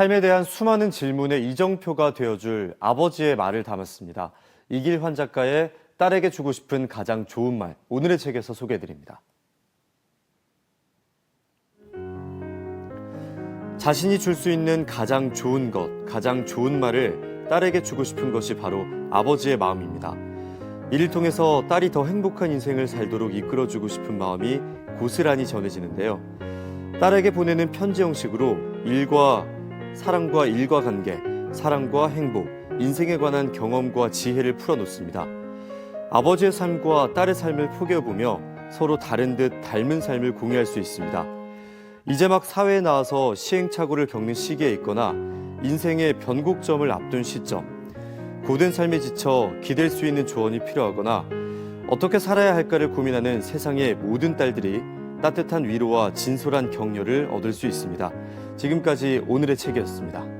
삶에 대한 수많은 질문의 이정표가 되어줄 아버지의 말을 담았습니다. 이길환 작가의 딸에게 주고 싶은 가장 좋은 말, 오늘의 책에서 소개해드립니다. 자신이 줄 수 있는 가장 좋은 것, 가장 좋은 말을 딸에게 주고 싶은 것이 바로 아버지의 마음입니다. 이를 통해서 딸이 더 행복한 인생을 살도록 이끌어주고 싶은 마음이 고스란히 전해지는데요. 딸에게 보내는 편지 형식으로 일과 사랑과 일과 관계, 사랑과 행복, 인생에 관한 경험과 지혜를 풀어놓습니다. 아버지의 삶과 딸의 삶을 포개어보며 서로 다른 듯 닮은 삶을 공유할 수 있습니다. 이제 막 사회에 나와서 시행착오를 겪는 시기에 있거나 인생의 변곡점을 앞둔 시점, 고된 삶에 지쳐 기댈 수 있는 조언이 필요하거나 어떻게 살아야 할까를 고민하는 세상의 모든 딸들이 따뜻한 위로와 진솔한 격려를 얻을 수 있습니다. 지금까지 오늘의 책이었습니다.